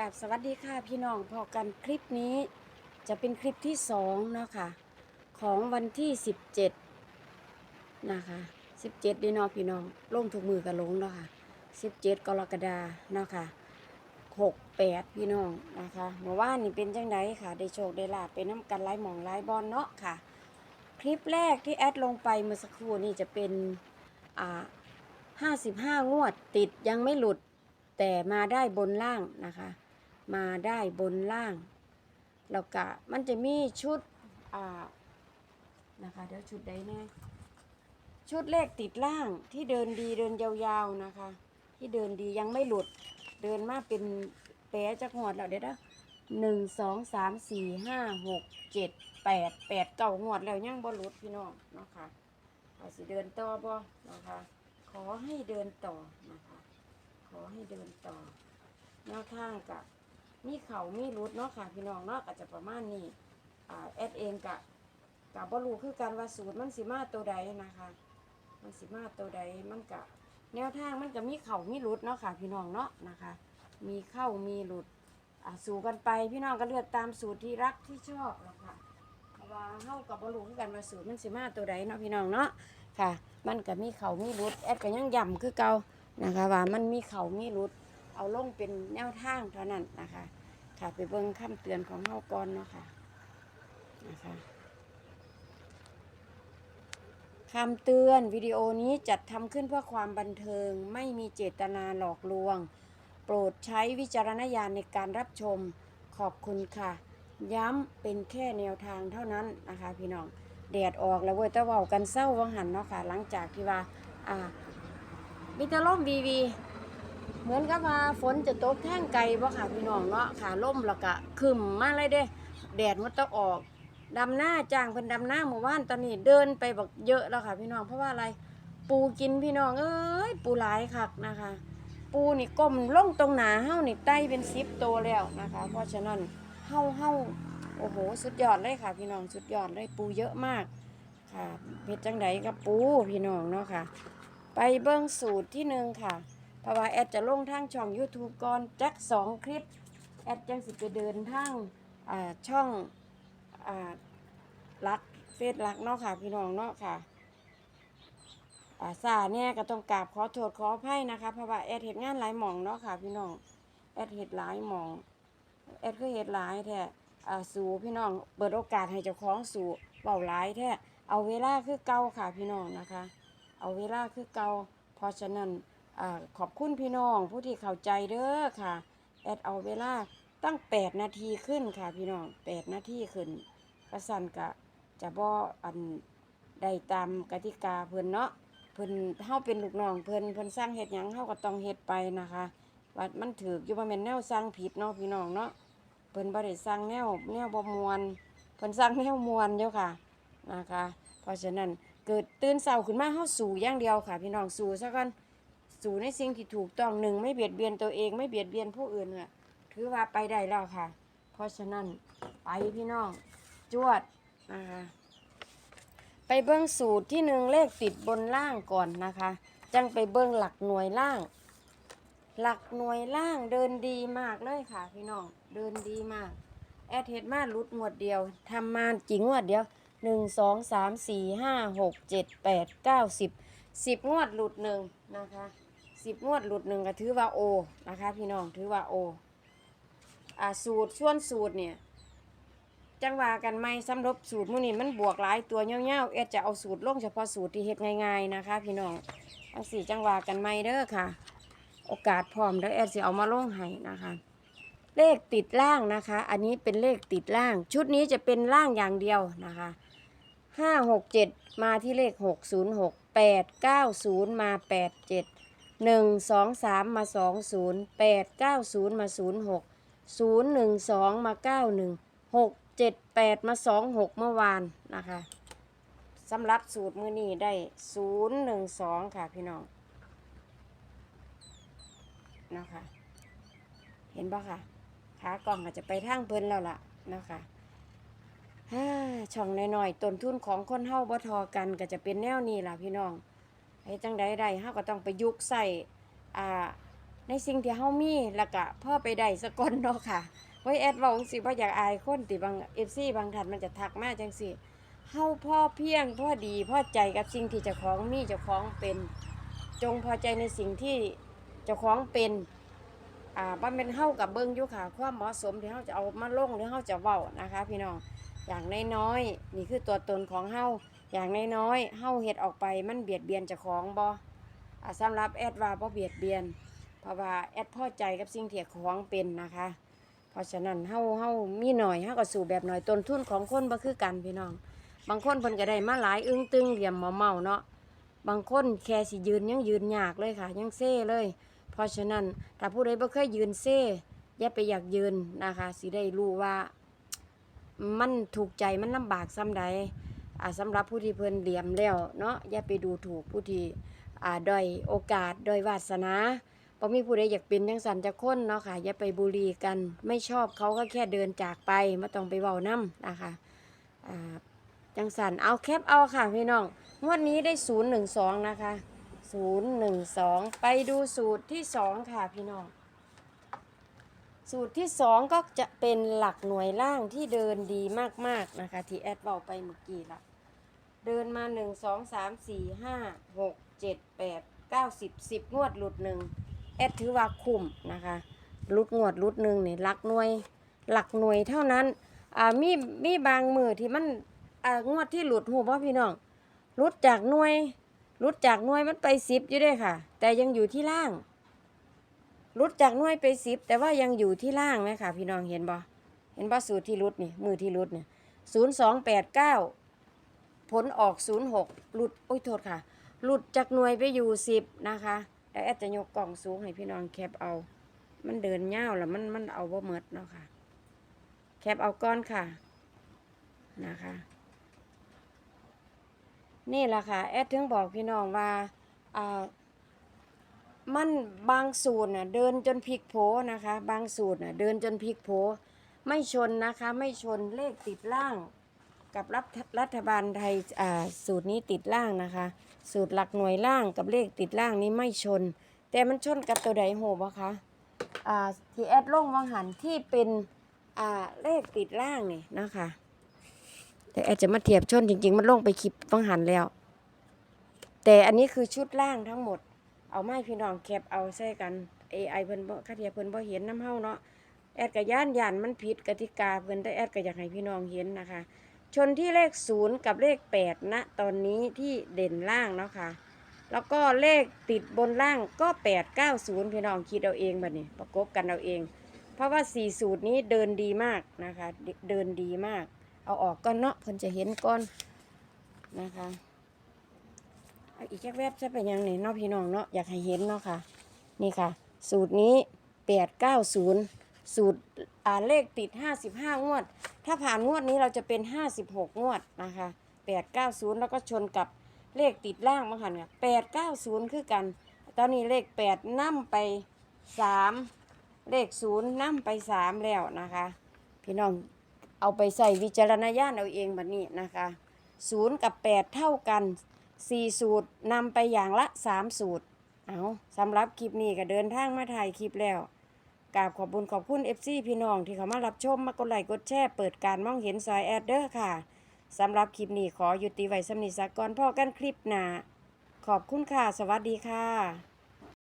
กับสวัสดีค่ะพี่น้องพอกันคลิปนี้จะเป็นคลิปที่สองเนาะค่ะของวันที่17นะคะ17ดีเนาะพี่น้องลงทุกมือกับลงเนาะค่ะ17กรกฎาเนาะค่ะ68พี่น้องนะคะเมื่อวานนี่เป็นจังไดค่ะ ได้โชคได้ลาบเป็นน้ำกันไล่หมองไล่บอลเนาะค่ะ คลิปแรกที่แอดลงไปเมื่อสักครู่นี่จะเป็นอ่า55งวดติดยังไม่หลุดแต่มาได้บนล่างนะคะ มาได้บนล่าง แล้วก็มันจะมีชุดอ่านะคะเดี๋ยวชุดใดแน่ชุดเลขติดล่างที่เดินดีเดินยาวๆนะคะ ที่เดินดียังไม่หลุด เดินมาเป็นแปะจักหวดแล้วเดี๋ยวนะหนึ่งสองสามสี่ห้าหกเจ็ดแปดแปดเก่างวดแล้วยังบ่หลุดพี่น้องนะคะอาสิเดินต่อบ่นะคะขอให้เดินต่อนะคะขอให้เดินต่อแนวทางกับ มีเขามีรุดเนาะค่ะ พี่น้องเนาะก็จะประมาณนี้อ่าแอดเองกะกับบรูคือการว่าสูตรมันสิมาตัวใดนะคะ มันสิมาตัวใดมันกะ แนวทางมันก็มีเขามีรุดเนาะค่ะ พี่น้องเนาะนะคะ มีเข้ามีหลุดอ่าสู่กันไปพี่น้องก็เลือกตามสูตรที่รักที่ชอบแล้วค่ะเพราะว่าเฮากับบรูคือกันว่าสูตรมันสิมาตัวใดเนาะพี่น้องเนาะค่ะ มันก็มีเขามีรุดแอดก็ยังย้ำคือเก่านะคะว่ามันมีเขามีรุด เอาลงเป็นแนวทางเท่านั้นนะคะ ค่ะไปเบิ่งคำเตือนของเฮาก่อนเนาะค่ะนะคะคำเตือนวิดีโอนี้จัดทำขึ้นเพื่อความบันเทิง ไม่มีเจตนาหลอกลวง โปรดใช้วิจารณญาณในการรับชมขอบคุณค่ะ ย้ำเป็นแค่แนวทางเท่านั้นนะคะ พี่น้องแดดออกแล้วเว้ยตะเว้ากันเศร้าวังหันเนาะค่ะ หลังจากที่ว่า อ่ามีแต่ล่มวีวี เหมือนกับว่าฝนจะตกแท่งไกลบ่ค่ะพี่น้องเนาะค่ะล่มแล้วก็คึมมาเลยเด้ แดดมันต้องออกดำหน้าจ้างเพิ่นดำหน้าเมื่อวานตอนนี้เดินไปบักเยอะแล้วค่ะ พี่น้องเพราะว่าอะไร ปูกินพี่น้องเอ้ยปูหลายคักนะคะ ปูนี่ก้มลงตรงหนาเฮานี่ไต้เป็นซิปโตวแล้วนะคะ เพราะฉะนั้นเฮาเฮาโอ้โห สุดยอดเลยค่ะ พี่น้องสุดยอดเลยปูเยอะมากค่ะเพชรจังไดกับปูพี่น้องเนาะค่ะ ไปเบิ้งสูตรที่หนึ่งค่ะ เพราะว่าแอดจะลงทางช่อง YouTube ก่อนจักสองคลิป แอดจังสิไปเดินทางช่องรักเฟซรักเนาะค่ะ พี่น้องเนาะค่ะอ่าซาเนี่ยก็ต้องกราบขอโทษขออภัยนะคะ เพราะว่าแอดเห็ดงานหลายหม่องเนาะค่ะ พี่น้องแอดเห็ดหลายหม่องแอดก็เห็ดหลายแท้อ่าสู่พี่น้องเปิดโอกาสให้เจ้าของสู่เบาหลายแท้เอาเวลาคือเก่าค่ะพี่น้องนะคะ เอาเวลาคือเก่าเพราะฉะนั้น อขอบคุณพี่น้องผู้ที่เข้าใจเด้อค่ะ แอดเอาเวลาตั้ง 8 นาทีขึ้นค่ะพี่น้อง 8 นาทีขึ้นกระสันกะจะบ่อันได้ตามกติกาเพิ่นเนาะเพิ่นเฮาเป็นลูกน้องเพิ่นเพิ่นสร้างเฮ็ดหยังเฮาก็ต้องเฮ็ดไปนะคะว่ามันถืออยู่ว่แม่นแนวสร้างผิดเนาะพี่น้องเนาะเพิ่นบ่ได้สร้างแนวแนวบ่มวนเพิ่นสร้างแนวมวนเด้อค่ะนะคะ เพราะฉะนั้นเกิดตื่นเช้าขึ้นมาเฮาสู่อย่างเดียวค่ะ พี่น้องสู่ซะก่อน สู่ในสิ่งที่ถูกต้องหนึ่งไม่เบียดเบียนตัวเองไม่เบียดเบียนผู้อื่นค่ะถือว่าไปได้แล้วค่ะ เพราะฉะนั้นไปพี่น้อง จวดนะคะไปเบิ้งสูตรที่หนึ่งเลขติดบนล่างก่อนนะคะ จังไปเบิ้งหลักหน่วยล่าง หลักหน่วยล่างเดินดีมากเลยค่ะ พี่น้องเดินดีมาก แอดเฮดมาลุดงวดเดียวทำมาจริงงวดเดียวหนึ่งสองสามสี่ห้าหกเจ็ดแปดเก้าสิบสิบงวดหลุดหนึ่งนะคะ สิบงวดหลุดหนึ่งก็ถือว่าโอนะคะ พี่น้องถือว่าโออ่าสูตรส่วนสูตรเนี่ยจังว่ากันไหมสำหรับสูตรมื้อนี้มันบวกหลายตัวเงี้ยวๆเอ็ดจะเอาสูตรลงเฉพาะสูตรที่เฮ็ดง่ายๆนะคะ พี่น้องทั้งสี่จังว่ากันไหมเด้อค่ะ โอกาสพร้อมแล้วแอดสิเอามาลงให้นะคะ เลขติดล่างนะคะ อันนี้เป็นเลขติดล่าง ชุดนี้จะเป็นล่างอย่างเดียวนะคะห้าหกเจ็ดมาที่เลขหกศูนย์หกแปดเก้าศูนย์มาแปดเจ็ด หนึ่งสองสามมาสองศูนย์แปดเก้าศูนย์มาศูนย์หกศูนย์หนึ่งสองมาเก้าหนึ่งหกเจ็ดแปดมาสองหกเมื่อวานนะคะสำหรับสูตรมือนี้ได้ศูนย์หนึ่งสองค่ะพี่น้องนะคะเห็นปะค่ะขากล่องอาจจะไปทางเพลินแล้วล่ะนะคะฮ่าช่องน้อยๆต้นทุนของคนเฮาบ่ทอกันก็จะเป็นแนวนี้ล่ะพี่น้อง ให้จังใดใดเฮาก็ต้องไปยุกใส่อ่าในสิ่งที่เฮามีแล้วก็พ่อไปได้สะกอนเนาะค่ะไว้แอดเว้าจังซี่บ่อยากอายคนติบาง FC บางท่านมันจะทักมาจังซี่เฮาพ่อเพียงพ่อดีพ่อใจกับสิ่งที่เจ้าของมีเจ้าของเป็น จงพอใจในสิ่งที่เจ้าของเป็นอ่าบ่แม่นเฮากับเบิ่งอยู่ค่ะ ความเหมาะสมที่เฮาจะเอามาลงหรือเฮาจะเว้านะคะ พี่น้องอย่างน้อยๆนี่คือตัวตนของเฮา อย่างน้อยๆเฮาเฮ็ดออกไปมันเบียดเบียนเจ้าของบ่อ่าสำหรับแอดว่าบ่เบียดเบียน เพราะว่าแอดพอใจกับสิ่งที่ของเป็นนะคะ เพราะฉะนั้นเฮาเฮามีหน่อยเฮาก็สู่แบบหน่อยต้นทุนของคนบ่คือกันพี่น้อง บางคนเพิ่นก็ได้มาหลายอึ้งตึงเหลี่ยมเมาเมาเนาะบางคนแค่สิยืนยังยืนยากเลยค่ะ ยังเซ่เลย เพราะฉะนั้นถ้าผู้ใดบ่เคยยืนเซ่อย่าไปอยากยืนนะคะสิได้รู้ว่า มันถูกใจมันลำบากซ้ำใด สำหรับผู้ที่เพิ่นเหลี่ยมแล้วเนาะอย่าไปดูถูกผู้ที่ด้อยโอกาสด้อยวาสนาบ่มีผู้ใดอยากเป็นจังสันจะค้นเนาะค่ะ อย่าไปบูลลีกัน ไม่ชอบเขาก็แค่เดินจากไปไม่ต้องไปเว้านํนะคะจังสันเอาแคปเอาค่ะพี่น้องงวดนี้ได้ศูนย์หนึ่งสองนะคะศูนย์หนึ่งสองไปดูสูตรที่สองค่ะพี่น้องสูตรที่สองก็จะเป็นหลักหน่วยล่างที่เดินดีมากๆนะคะ ที่แอดเบาไปเมื่อกี้ละ เดินมาหนึ่งสองสามสี่ห้าหกเจ็ดแปดเก้าสิบสิบงวดหลุดหนึ่งแอดถือว่าคุ้มนะคะลุดงวดลุดหนึ่งนี่หลักหน่วยหลักหน่วยเท่านั้นอ่ามีมีบางมือที่มันอ่างวดที่หลุดหูเพราะพี่น้องรุดจากหน่วยรุดจากหน่วยมันไปสิบอยู่ด้วยค่ะ แต่ยังอยู่ที่ล่างรุดจากหน่วยไปสิบแต่ว่ายังอยู่ที่ล่างไหมค่ะพี่น้องเห็นบ่เห็นบ่สูตรที่รุดนี่มือที่รุดเนี่ยศูนย์สองแปดเก้า ผลออกศูนย์หกรุด โอ้ยโทษค่ะ หลุดจากหน่วยไปอยู่สิบนะคะแล้วแอดจะยกกล่องสูงให้พี่น้องแคปเอา มันเดินเง่าวแล้วมันมันเอาบ่เมดเนาะค่ะ แคปเอาก้อนค่ะ นะคะ นี่แหละค่ะ แอดถึงบอกพี่น้องว่าอ่ามันบางสูตรน่ะเดินจนพลิกโผนะคะ บางสูตรน่ะเดินจนพลิกโผไม่ชนนะคะ ไม่ชนเลขติดล่าง กับรัฐรัฐบาลไทยสูตรนี้ติดล่างนะคะ สูตรหลักหน่วยล่างกับเลขติดล่างนี้ไม่ชน แต่มันชนกับตัวใดโหบะคะที่แอดลงวังหันที่เป็นเลขติดล่างนี่นะคะ แต่แอดจะมาเทียบชนจริง ๆ มันลงไปคลิปฟังหันแล้ว แต่อันนี้คือชุดล่างทั้งหมด เอาไม้พี่น้องแคปเอาใส่กัน AI เพิ่นบ่คัดเทียเพิ่นบ่เห็นน้ำเฮาเนาะแอดก็ย่านย่านมันผิดกติกาเพิ่นแต่แอดก็อยากให้พี่น้องเห็นนะคะ ชนที่เลขศูนย์กับเลขแปดณตอนนี้ที่เด่นล่างเนาะค่ะ แล้วก็เลขติดบนล่างก็แปดเก้าศูนย์พี่น้องคิดเอาเองบัดนี้ประกบกันเอาเอง เพราะว่าสี่สูตรนี้เดินดีมากนะคะ เดินดีมาก เอาออกก่อนเนาะเพิ่นจะเห็นก่อนนะคะเอาอีกแค่แวบจะเป็นยังไงเนาะพี่น้องเนาะอยากให้เห็นเนาะค่ะ นี่ค่ะ สูตรนี้แปดเก้าศูนย์ สูตรอ่าเลขติดห้าสิบห้างวด ถ้าผ่านงวดนี้เราจะเป็นห้าสิบหกงวดนะคะแปดเก้าศูนย์แล้วก็ชนกับเลขติดล่างมาหันค่ะแปดเก้าศูนย์คือกัน ตอนนี้เลขแปดนั่ไปสามเลขศูนย์นั่ไปสามแล้วนะคะ พี่น้องเอาไปใส่วิจารณญาณเอาเองแบบนี้นะคะศูนย์กับแปดเท่ากันสี่สูตรนำไปอย่างละสามสูตร เอาสำหรับคลิปนี้ก็เดินทางมาถ่ายคลิปแล้ว กราบขอบบุญขอบคุณเอฟซีพี่น้องที่เขามารับชมมากดไลค์กดแชร์เปิดการมองเห็นซอยแอดเดอร์ค่ะสำหรับคลิปนี้ขอยุติไว้สำนิสากรพ่อกันคลิปหนาขอบคุณค่ะ สวัสดีค่ะ